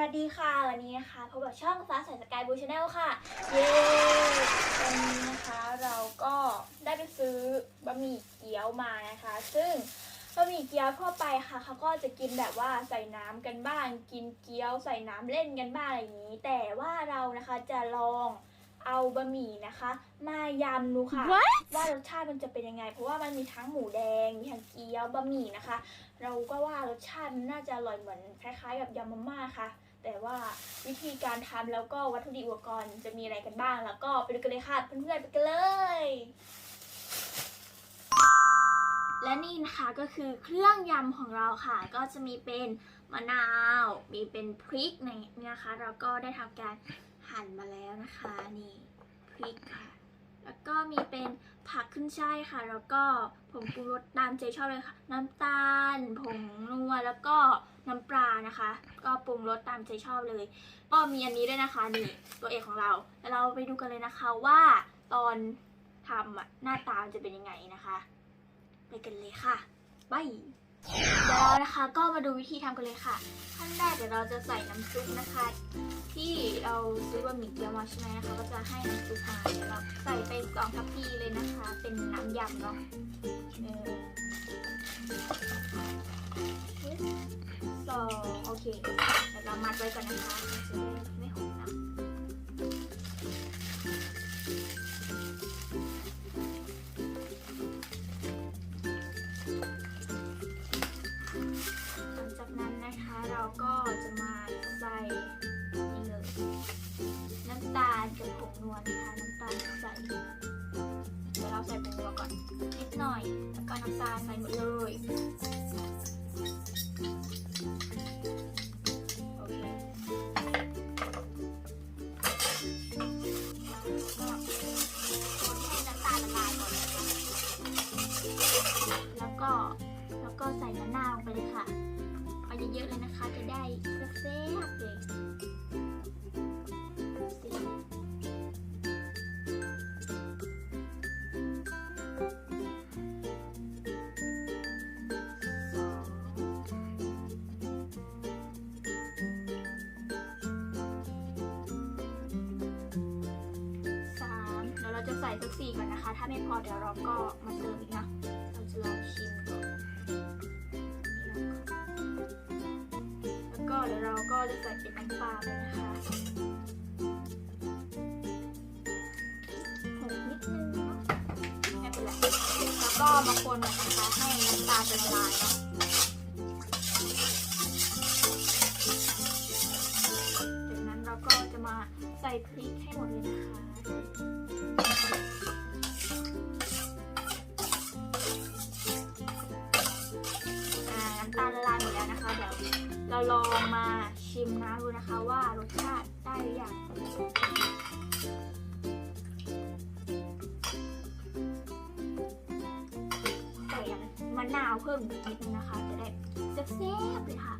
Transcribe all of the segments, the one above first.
วัสดีค่ะ วันนี้นะคะพบกับช่องฟ้าใสสกายบูชาแนลค่ะ เย้วันนี้นะคะเราก็ได้ไปซื้อบะหมี่เกี๊ยวมานะคะ ซึ่งบะหมี่เกี๊ยวทั่วไปค่ะเขาก็จะกินแบบว่าใส่น้ำกันบ้าง กินเกี๊ยวใส่น้ำเล่นกันบ้างอะไรอย่างนี้ แต่ว่าเรานะคะจะลองเอาบะหมี่นะคะ มายำดูค่ะว่ารสชาติมันจะเป็นยังไง เพราะว่ามันมีทั้งหมูแดงมีทั้งเกี๊ยวบะหมี่นะคะ เราก็ว่ารสชาติมันน่าจะอร่อยเหมือนคล้ายๆกับยำมาม่าค่ะ แต่ว่าวิธีการทำแล้วก็วัตถุดิบอุปกรณ์จะมีอะไรกันบ้าง แล้วก็ไปดูกันเลยค่ะเพื่อนๆไปกันเลย และนี่นะคะก็คือเครื่องยำของเราค่ะ ก็จะมีเป็นมะนาว มีเป็นพริกในนี่นะคะ เราก็ได้ทำการหั่นมาแล้วนะคะ นี่พริกค่ะ แล้วก็มีเป็นผักขึ้นช่ายค่ะ แล้วก็ผงปรุงรสตามใจชอบเลยค่ะ น้ำตาล ผงนัว แล้วก็น้ำปลานะคะ ก็ปรุงรสตามใจชอบเลย ก็มีอันนี้ด้วยนะคะนี่ตัวเอกของเรา แล้วเราไปดูกันเลยนะคะว่าตอนทำอะหน้าตามจะเป็นยังไงนะคะ ไปกันเลยค่ะไป เดี๋ยวเรานะคะก็มาดูวิธีทำกันเลยค่ะ ขั้นแรกเดี๋ยวเราจะใส่น้ำซุปนะคะ ที่เราซื้อบะหมี่เกี๊ยวมาใช่ไหมคะก็จะให้น้ำซุปมาเดี๋ยวเราใส่ไปสองทัพพีเลยนะคะ เป็นน้ำยำเนาะหนึ่งสองโอเคเดี๋ยวเรามัดไว้ก่อนนะคะจะได้ไม่หกนะ ทำตามดเายวเราจะใส่สักสี่ก่อนนะคะ ถ้าไม่พอเดี๋ยวเราก็มาเติมอีกนะ เราจะลองชิมก่อนแล้วก็เดี๋ยวเราก็จะใส่เป็นน้ำปลาไปนะคะหกนิดนึงเนาะไม่เป็นไรแล้วก็มาคนนะคะให้น้ำตาลเป็นละลายเนาะจากนั้นเราก็จะมาใส่พริกให้หมดเลยนะ ลองมาชิมน้ำดูนะคะว่ารสชาติได้หรือยังใส่มะนาวเพิ่มอีกนิดนึงนะคะ จะได้แซ่บๆเลยค่ะ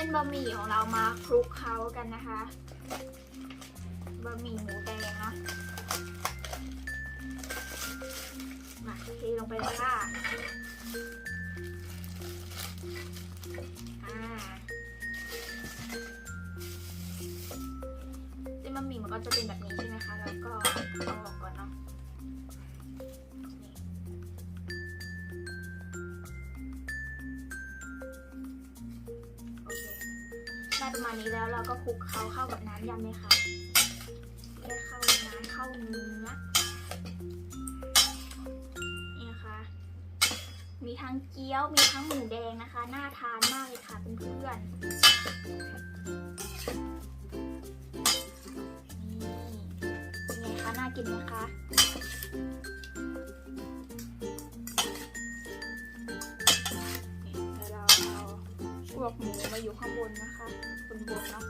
ส้นบะหมี่ของเรามาคลุกเคล้ากันนะคะบะหมี่หมูแดงเนาะมาเทลงไปเลยค่ะอ่าเส้นบะหมี่มันก็จะเป็นแบบนี้ใช่ไหมคะ แล้วก็ออก ประมาณนี้แล้วเราก็คลุกเขาเข้ากับน้ำยำเลยค่ะได้เข้าน้ำเข้าเนื้อนี่นะคะมีทั้งเกี๊ยวมีทั้งหมูแดงนะคะ น่าทานมากเลยค่ะเพื่อนๆนี่ไงคะน่ากินไหมคะเดี๋ยวเราเอาพวกหมูมาอยู่ข้างบนนะคะ บดเนาะ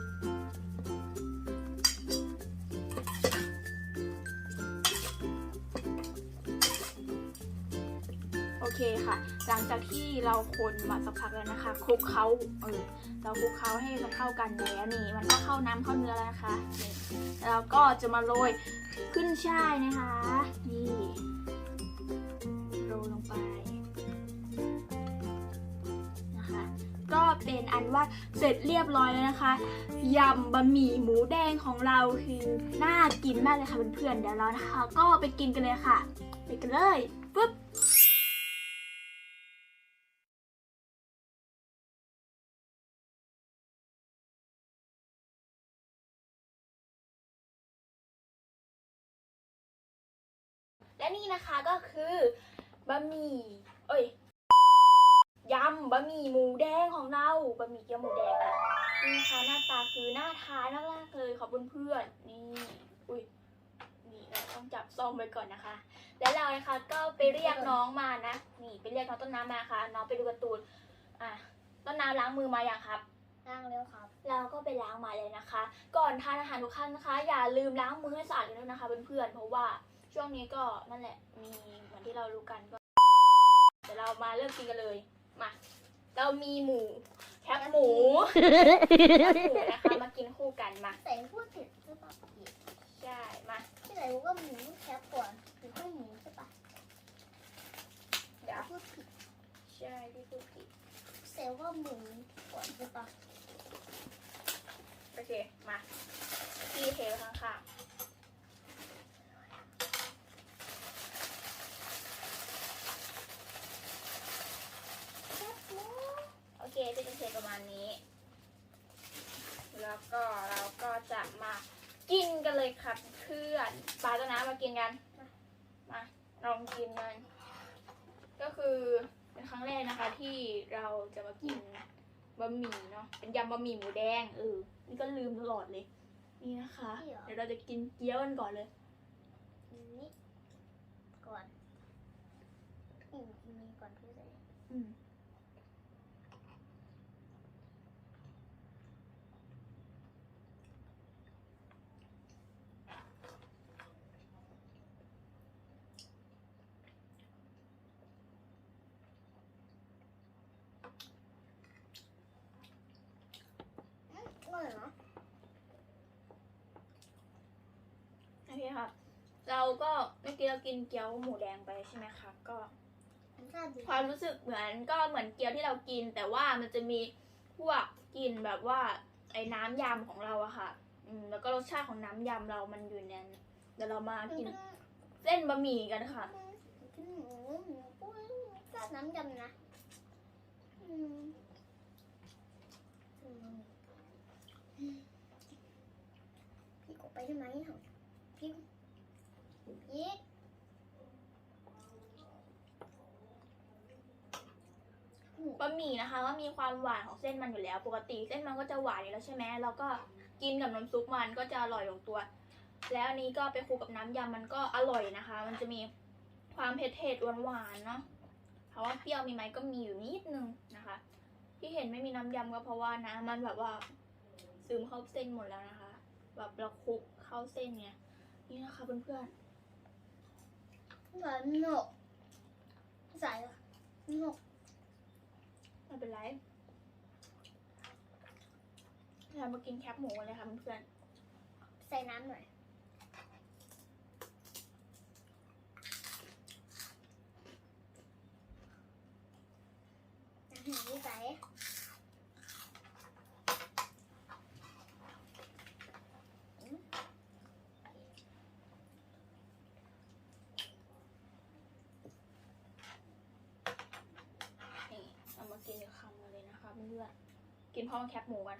โอเคค่ะ หลังจากที่เราคนมาสักพักแล้วนะคะคลุกเขาเออเราคลุกเขาให้มันเข้ากันแล้วนี่ มันก็เข้าน้ำเข้าเนื้อแล้วนะคะแล้วก็จะมาโรยขึ้นช่ายนะคะ นี่โรยลงไป ก็เป็นอันว่าเสร็จเรียบร้อยแล้วนะคะยำบะหมี่หมูแดงของเราคือน่ากินมากเลยค่ะเพื่อนๆเดี๋ยวเรานะคะ ก็ไปกินกันเลยค่ะ ไปกันเลยปุ๊บและนี่นะคะก็คือบะหมี่เอ้ยยำบะหมี่หมูแดงของเราบะหมี่เกี๊ยวหมูแดงอะนี่นะคะหน้าตาคือน่าทานมากๆเลยขอบคุณเพื่อนๆนี่อุ้ยนี่เราต้องจับซองไว้ก่อนนะคะ แล้วเรานะคะก็ไปเรียกน้องมานะนี่ไปเรียกน้องต้นน้ำมาค่ะ น้องไปดูการ์ตูนอะต้นน้ำล้างมือมาอย่างครับล้างเร็วครับเราก็ไปล้างมาเลยนะคะ ก่อนทานอาหารทุกครั้งนะคะ อย่าลืมล้างมือให้สะอาดกันด้วยนะคะเพื่อนๆเพราะว่าช่วงนี้ก็นั่นแหละมีเหมือนที่เรารู้กันก็เดี๋ยวเรามาเริ่มกินกันเลย มา เรามีหมูแคบหมูแคบหมูนะคะมากินคู่กันมาแต่พูดผิดหรือเปล่าพี่ใช่มาที่ไหนบอกว่าหมูแคปก่อนหรือว่าหมูใช่ปะเดี๋ยวพูดผิดใช่ที่พูดผิดเซลว่าหมูก่อนใช่ปะ โอเค มาพี่เทไว้ข้างๆ แคปหมู โอเคจะเป็นเทประมาณนี้ แล้วก็เราก็จะมากินกันเลยครับเพื่อนปลาต้นน้ำมากินกัน มาล องกินกันก็คือเป็นครั้งแรกนะคะที่เราจะมากินบะหมี่เนาะเป็นยำบะหมี่หมูแดงเออนี่ก็ลืมตลอดเลย นี่นะคะ เดี๋ยวเราจะกินเกี๊ยวกันก่อนเลยนี่ก่อนอืมมีก่อนพี่เลยอืมอืมอร่อยเนาะ โอ เคค่ะ เราก็เมื่อกี้เรากินเกี๊ยวหมูแดงไปใช่ไหมคะก็รสชาติดีความรู้สึกเหมือนก็เหมือนเกี๊ยวที่เรากิน แต่ว่ามันจะมีพวกกลิ่นแบบว่าไอ้น้ำยำของเราอะค่ะ อืมแล้วก็รสชาติของน้ำยำเรามันอยู่ในนั้นเดี๋ยวเรามากินเส้นบะหมี่กันค่ะกินหมูหมูปุ้ยราดน้ำยำนะอืมอืมพี่กดไปได้ไหมเหรอ พี่พี่บะหมี่นะคะก็มีความหวานของเส้นมันอยู่แล้ว ปกติเส้นมันก็จะหวานอยู่แล้วใช่ไหมแล้วก็กินกับน้ำซุปมันก็จะอร่อยลงตัว แล้วอันนี้ก็ไปคลุกกับน้ำยำมันก็อร่อยนะคะ มันจะมีความเผ็ดๆหวานๆเนาะเพราะว่าเปรี้ยวมีไหมก็มีอยู่นิดนึงนะคะ ที่เห็นไม่มีน้ำยำก็เพราะว่าน้ำมันแบบว่าซึมเข้าเส้นหมดแล้วนะคะ แบบเราคลุกเข้าเส้นเนี่ย นี่นะคะเพื่อนหวานหนกใส่หนกๆไม่เป็นไรเรามากินแคปหมูกันเลยค่ะเพื่อนๆใส่น้ำหน่อยน้ำหนึ่งที่ใส่ นี่เอามากินกับคำกันเลยนะคะเพื่อนๆกิน พร้อมแคปหมูกัน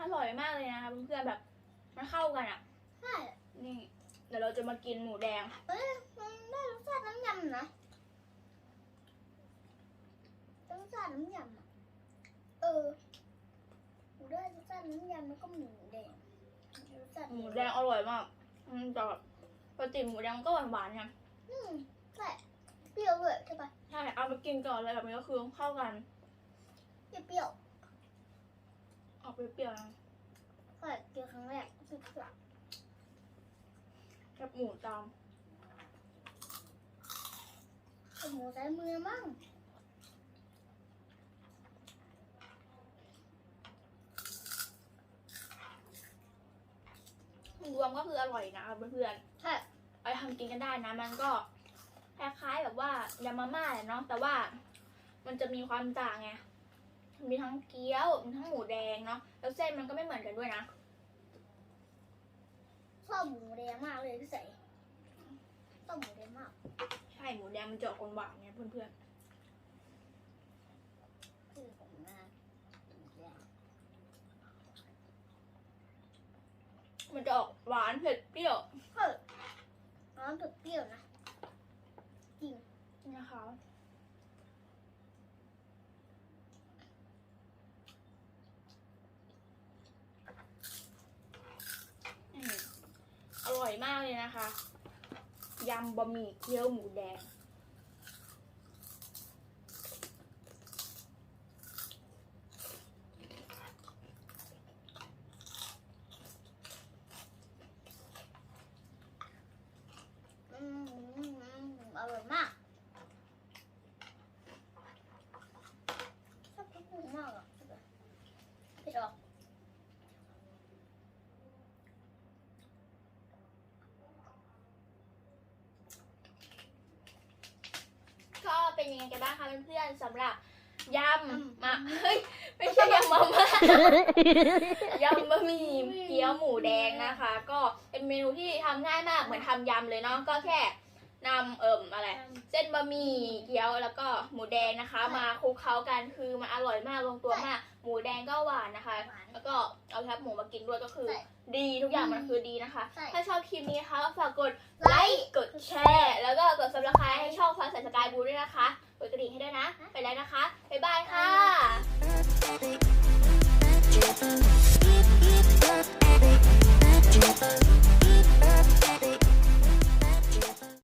อร่อยมากเลยนะคะเพื่อนๆแบบมันเข้ากันอะ ใช่นี่ เดี๋ยวเราจะมากินหมูแดง เอ้ยมันได้รสชาติน้ำยำนะรสชาติน้ำยำอะเออได้รสชาติ น้ำยำแล้วก็หมูแดงรสชาติหมูแดงอร่อยมากอืมแต่แบบปกติหมูแดงมันก็หวานๆไงอืมใช่เปรี้ยวด้วยใช่ปะใช่เอามากินก่อนเลยแบบนี้ก็คือเข้ากันเปรี้ยวออกเปรี้ยวๆนะๆก็กินครั้งแรกคือเปรี้ยวแคบหมูตามเอาหมูใส่มือมั่ง รวมก็คืออร่อยนะเพื่อนใช่ๆเอาไปทำกินกันได้นะมันก็คล้ายๆแบบว่ายำมาม่าแหละเนาะแต่ว่ามันจะมีความต่างไงมีทั้งเกี๊ยวมีทั้งหมูแดงเนาะแล้วเส้นมันก็ไม่เหมือนกันด้วยนะชอบหมูแดงมากเลยพี่ใส่ชอบหมูแดงมาก ใช่หมูแดงมันจะออกหวานๆไงเพื่อนคือผมนะหมูแดง ๆ มันจะออกหวานเผ็ดเปรี้ยวเฮ้ยน้ำเปรี้ยวๆนะ จริงนะคะอืมอร่อยมากเลยนะคะ ยำบะหมี่เกี๊ยวหมูแดง อืมอืมอืมอร่อยมากชอบกินมากอะเผ็ดออก ก็ เป็นยังไงกันบ้างคะเพื่อนๆสำหรับยำมาเฮ้ยไม่ใช่ยำมาม่ายำบะหมี่เกี๊ยวหมูแดงนะคะ ก็เป็นเมนูที่ทำง่ายมากเหมือนทำยำเลยเนาะก็แค่ นำเอิ่มอะไร เส้นบะหมี่เกี๊ยวแล้วก็หมูแดงนะคะ มาคลุกเคล้ากันคือมันอร่อยมากลงตัวมาก หมูแดงก็หวานนะคะ แล้วก็เอาแคบหมูมากินด้วยก็คือ ดีทุกอย่างมันคือดีนะคะ ถ้าชอบคลิปนี้นะคะฝากกดไลค์กดแชร์ แล้วก็กดซับสไครต์ให้ช่องฟ้าใสสกายบูด้วยนะคะกดกระดิ่งให้ด้วยนะไปแล้วนะคะบ๊ายบายค่ะ